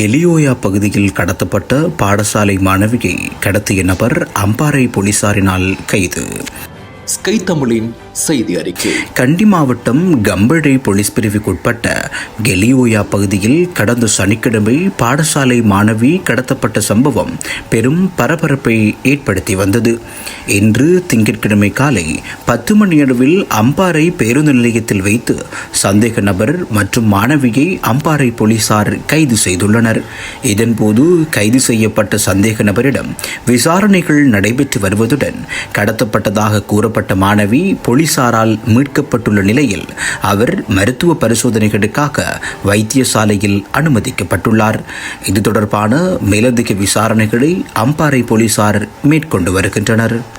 கெலியோயா பகுதியில் கடத்தப்பட்ட பாடசாலை மாணவியை கடத்திய நபர் அம்பாறை போலீசாரினால் கைது. ஸ்கை தமிழின் செய்தி அறிக்கை. கண்டி மாவட்டம் கம்பழை போலீஸ் பிரிவுக்குட்பட்ட கெலியோயா பகுதியில் கடந்த சனிக்கிழமை பாடசாலை மாணவி கடத்தப்பட்ட சம்பவம் பெரும் பரபரப்பை ஏற்படுத்தி வந்தது. இன்று திங்கட்கிழமை காலை பத்து மணியளவில் அம்பாறை பேருந்து நிலையத்தில் வைத்து சந்தேக நபர் மற்றும் மாணவியை அம்பாறை போலீசார் கைது செய்துள்ளனர். இதன்போது கைது செய்யப்பட்ட சந்தேக நபரிடம் விசாரணைகள் நடைபெற்று வருவதுடன் கடத்தப்பட்டதாக கூறப்பட்ட மாணவி போலீஸ் போலீசாரால் மீட்கப்பட்டுள்ள நிலையில் அவர் மருத்துவ பரிசோதனைகளுக்காக வைத்தியசாலையில் அனுமதிக்கப்பட்டுள்ளார். இது தொடர்பான மேலதிக விசாரணைகளை அம்பாறை போலீசார் மேற்கொண்டு வருகின்றனர்.